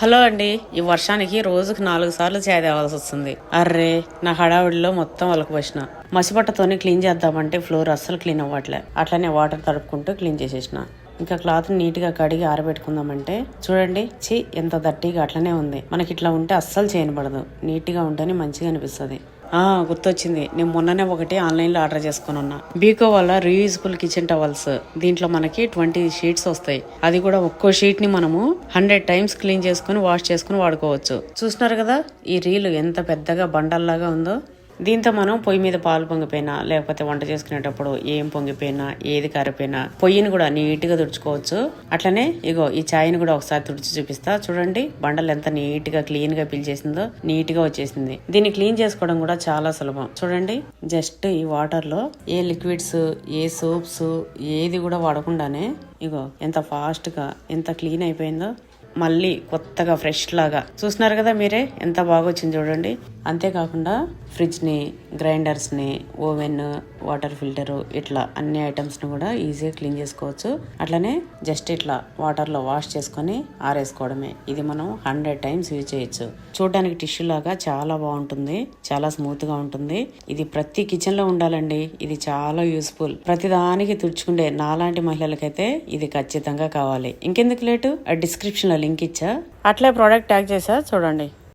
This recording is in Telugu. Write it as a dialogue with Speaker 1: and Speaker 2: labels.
Speaker 1: హలో అండి ఈ వర్షానికి రోజుకు నాలుగు సార్లు చేయ తేవాల్సి వస్తుంది. అర్రే నా హడావిడిలో మొత్తం వలకపోసిన మసిపట్టతోనే క్లీన్ చేద్దామంటే ఫ్లోర్ అస్సలు క్లీన్ అవ్వట్లే. అట్లనే వాటర్ తడుపుకుంటూ క్లీన్ చేసేసిన. ఇంకా క్లాత్ నీట్గా కడిగి ఆరబెట్టుకుందామంటే చూడండి చి ఎంత దట్టిగా అట్లనే ఉంది. మనకి ఇట్లా ఉంటే అస్సలు చేయనబడదు నీట్గా ఉంటేనే మంచిగా అనిపిస్తుంది. గుర్తొచ్చింది. నేను మొన్ననే ఒకటి ఆన్లైన్లో ఆర్డర్ చేసుకుని ఉన్నా. బీకో వల్ల రీయూజబుల్ కిచెన్ టవల్స్ దీంట్లో మనకి ట్వంటీ షీట్స్ వస్తాయి. అది కూడా ఒక్కో షీట్ని మనము హండ్రెడ్ టైమ్స్ క్లీన్ చేసుకుని వాష్ చేసుకుని వాడుకోవచ్చు. చూస్తున్నారు కదా ఈ రీలు ఎంత పెద్దగా బండల్లాగా ఉందో. దీంతో మనం పొయ్యి మీద పాలు పొంగిపోయినా లేకపోతే వంట చేసుకునేటప్పుడు ఏం పొంగిపోయినా ఏది కరిపోయినా పొయ్యిని కూడా నీట్గా తుడుచుకోవచ్చు. అట్లనే ఇగో ఈ ఛాయ్ని కూడా ఒకసారి తుడిచి చూపిస్తా. చూడండి బండలు ఎంత నీట్గా క్లీన్గా పిలిచేసిందో నీట్గా వచ్చేసింది. దీన్ని క్లీన్ చేసుకోవడం కూడా చాలా సులభం. చూడండి జస్ట్ ఈ వాటర్లో ఏ లిక్విడ్స్ ఏ సోప్స్ ఏది కూడా వాడకుండానే ఇగో ఎంత ఫాస్ట్గా ఎంత క్లీన్ అయిపోయిందో మళ్ళీ కొత్తగా ఫ్రెష్ లాగా. చూస్తున్నారు కదా మీరే? ఎంత బాగా వచ్చింది చూడండి. అంతేకాకుండా ఫ్రిడ్జ్ని గ్రైండర్స్ని ఓవెన్ వాటర్ ఫిల్టరు ఇట్లా అన్ని ఐటమ్స్ని కూడా ఈజీగా క్లీన్ చేసుకోవచ్చు. అట్లనే జస్ట్ ఇట్లా వాటర్లో వాష్ చేసుకొని ఆరేసుకోవడమే. ఇది మనం హండ్రెడ్ టైమ్స్ యూజ్ చేయొచ్చు. చూడడానికి టిష్యూ లాగా చాలా బాగుంటుంది. చాలా స్మూత్గా ఉంటుంది. ఇది ప్రతి కిచెన్లో ఉండాలండి. ఇది చాలా యూస్ఫుల్ ప్రతి దానికి తుడుచుకుండే నాలాంటి మహిళలకైతే ఇది ఖచ్చితంగా కావాలి. ఇంకెందుకు లేటు? డిస్క్రిప్షన్లో లింక్ ఇచ్చా? అట్లే ప్రోడక్ట్ ట్యాగ్ చేసా చూడండి.